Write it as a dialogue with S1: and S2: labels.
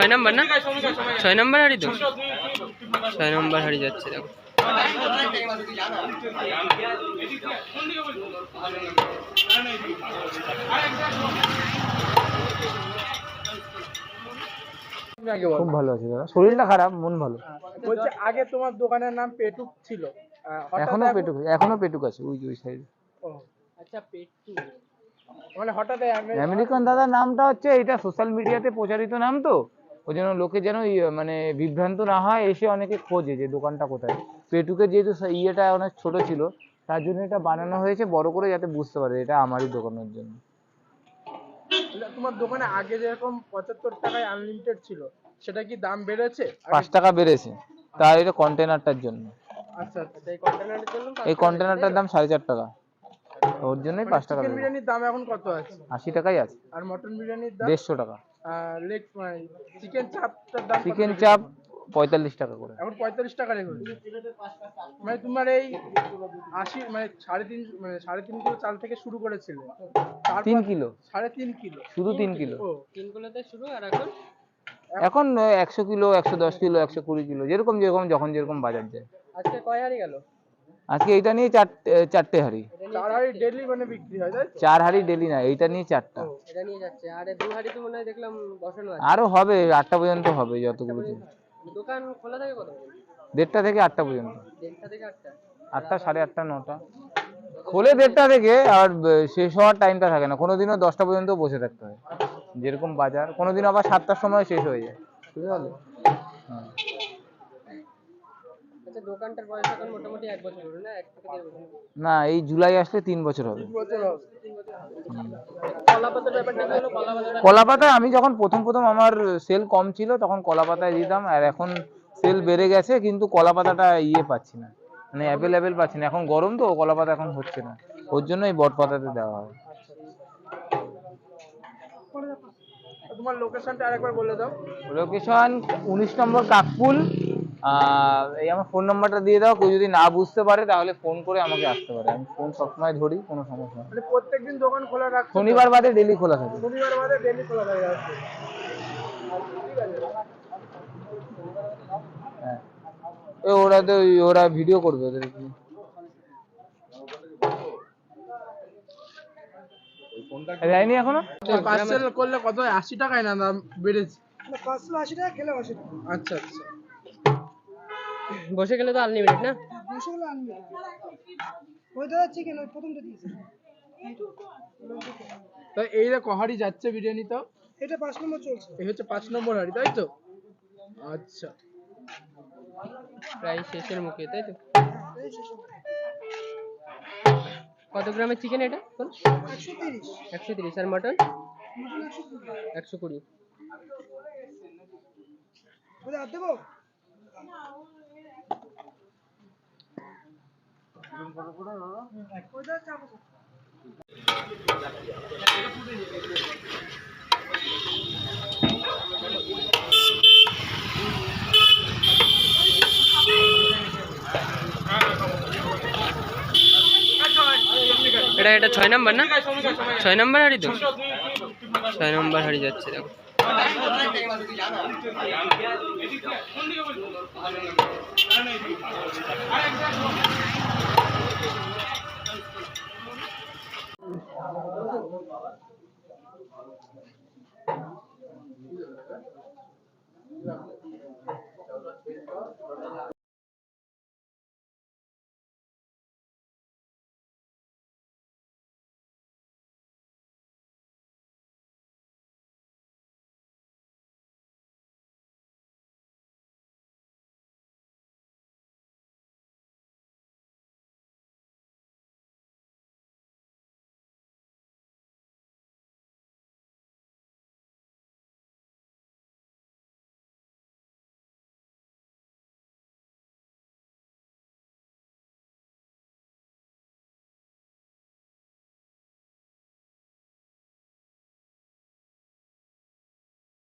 S1: ছয় নাম্বার না? ছয় নাম্বার হাড়ি তো? ছয় নাম্বার হাড়ি যাচ্ছে দেখো।
S2: খুব ভালো আছে দাদা। শরীরটা খারাপ মন ভালো।
S3: বলছে আগে তোমার দোকানের নাম পেটুক ছিল। এখনও
S2: পেটুক এখনও পেটুক আছে ওই যে ওই সাইড
S3: আচ্ছা পেটুক। মানে হঠাৎ
S2: আমেরিকান দাদা নামটা হচ্ছে এটা সোশ্যাল মিডিয়াতে প্রচারিত নাম তো। ওই জন্য লোকে যেন মানে বিভ্রান্ত না হয় এসে অনেকে খোঁজে যে দোকানটা কোথায়। পেটুকে যেহেতু ইয়েটা অনেক ছোট ছিল তার জন্য এটা বানানো হয়েছে বড় করে যাতে বুঝতে পারে এটা আমারই দোকানের জন্য।
S3: তোমার দোকানে আগে যেরকম পঁচাত্তর টাকায় আনলিমিটেড ছিল সেটা কি দাম বেড়েছে?
S2: পাঁচ টাকা বেড়েছে তার এটা কন্টেনারটার জন্য।
S3: আচ্ছা আচ্ছা এই কন্টেনারের জন্য
S2: এই কন্টেনারটার দাম সাড়ে চার টাকা। ওর জন্যই পাঁচ টাকা
S3: বিরিয়ানির দাম এখন কত আছে?
S2: আশি টাকাই আছে।
S3: আর মটন বিরিয়ানির দাম?
S2: দেড়শো টাকা।
S3: লেগ চিকেন চাপটার দাম
S2: চিকেন চাপ পঁয়তাল্লিশ টাকা করে।
S3: এখন পঁয়তাল্লিশ টাকা মানে তোমার এই আশি মানে সাড়ে তিন মানে সাড়ে তিন কিলো চাল থেকে শুরু করেছিলে।
S2: তিন কিলো?
S3: সাড়ে তিন কিলো।
S2: শুধু তিন কিলো?
S1: তিন কিলোতে শুরু আর এখন?
S2: এখন একশো কিলো একশো দশ কিলো একশো কুড়ি কিলো যেরকম যেরকম যখন যেরকম বাজার যায়।
S1: আজকে কয় হাড়ি গেল?
S2: আজকে এইটা নিয়ে চারটে চারটে হাড়ি।
S3: চার হাড়ি ডেলি মানে বিক্রি হয় তাই তো?
S2: চার হাড়ি ডেলি না এইটা নিয়ে চারটা।
S1: এটা নিয়ে যাচ্ছে। আর দু হাড়ি তো মনে হয় দেখলাম বসানো আছে।
S2: আরও হবে আটটা পর্যন্ত হবে যতগুলো
S1: দোকান খোলা থাকে কত
S2: দেড়টা থেকে আটটা পর্যন্ত।
S1: দেড়টা থেকে আটটা।
S2: আটটা সাড়ে আটটা নটা। খোলে দেড়টা থেকে আর শেষ হওয়ার টাইমটা থাকে না। কোনোদিনও দশটা পর্যন্ত বসে থাকতে হয়। যেরকম বাজার কোনোদিন আবার সাতটার সময় শেষ হয়ে যায়। বুঝতে পারলে? হ্যাঁ।
S1: আচ্ছা দোকানটার বয়স এখন মোটামুটি এক বছর হলো না? এক থেকে দেড় বছর
S2: না এই জুলাই আসলে তিন বছর হবে।
S3: বছর
S1: কলা ব্যাপারটা কি হলো? কলা পাতাটা
S2: পাতায় আমি যখন প্রথম প্রথম আমার সেল কম ছিল তখন কলা পাতায় দিতাম আর এখন সেল বেড়ে গেছে কিন্তু কলা পাতাটা ইয়ে পাচ্ছি না। মানে অ্যাভেলেবেল পাচ্ছি না। এখন গরম তো কলা পাতা এখন হচ্ছে না। ওর জন্য এই বট পাতাতে দেওয়া হয়।
S3: তোমার লোকেশনটা আরেকবার বলে দাও।
S2: লোকেশন উনিশ নম্বর কাকপুল এই আমার ফোন নাম্বারটা দিয়ে দাও কেউ যদি না বুঝতে পারে তাহলে ফোন করে আমাকে আসতে পারে। আমি ফোন সবসময় ধরি কোনো সমস্যা নেই।
S3: মানে প্রত্যেকদিন দোকান খোলা
S2: শনিবার বাদে ডেলি খোলা থাকে।
S3: শনিবার বাদে ডেলি খোলা থাকে ঠিক আছে
S2: হ্যাঁ ওরা তো ওরা ভিডিও করবে ওদের কি? দেয়নি এখনও?
S3: পার্সেল করলে কত হয়? আশি টাকায় না দাম বেড়েছে?
S4: পাঁচশো আশি টাকা খেলে আশি টাকা
S3: আচ্ছা আচ্ছা।
S1: বসে গেলে তো আনলিমিটেড না?
S4: দুশো গুলো আনবে ওই দাদা চিকেন ওই প্রথমটা দিয়েছে।
S3: তো এই যে কহাড়ি যাচ্ছে বিরিয়ানি তো?
S4: এটা পাঁচ নম্বর চলছে।
S3: এই হচ্ছে পাঁচ নম্বর হাড়ি তাই তো? আচ্ছা।
S1: প্রায় শেষের মুখে তাই তো। কত গ্রামের চিকেন এটা?
S4: একশো তিরিশ।
S1: একশো তিরিশ। আর মটন
S4: একশো কুড়ি। দেবো ওই দাদা চাপ আছে।
S1: এটা এটা ছয় নম্বর না? ছয় নম্বর হাড়ি তো? ছয় নম্বর হাড়ি যাচ্ছে দেখো। Yeah.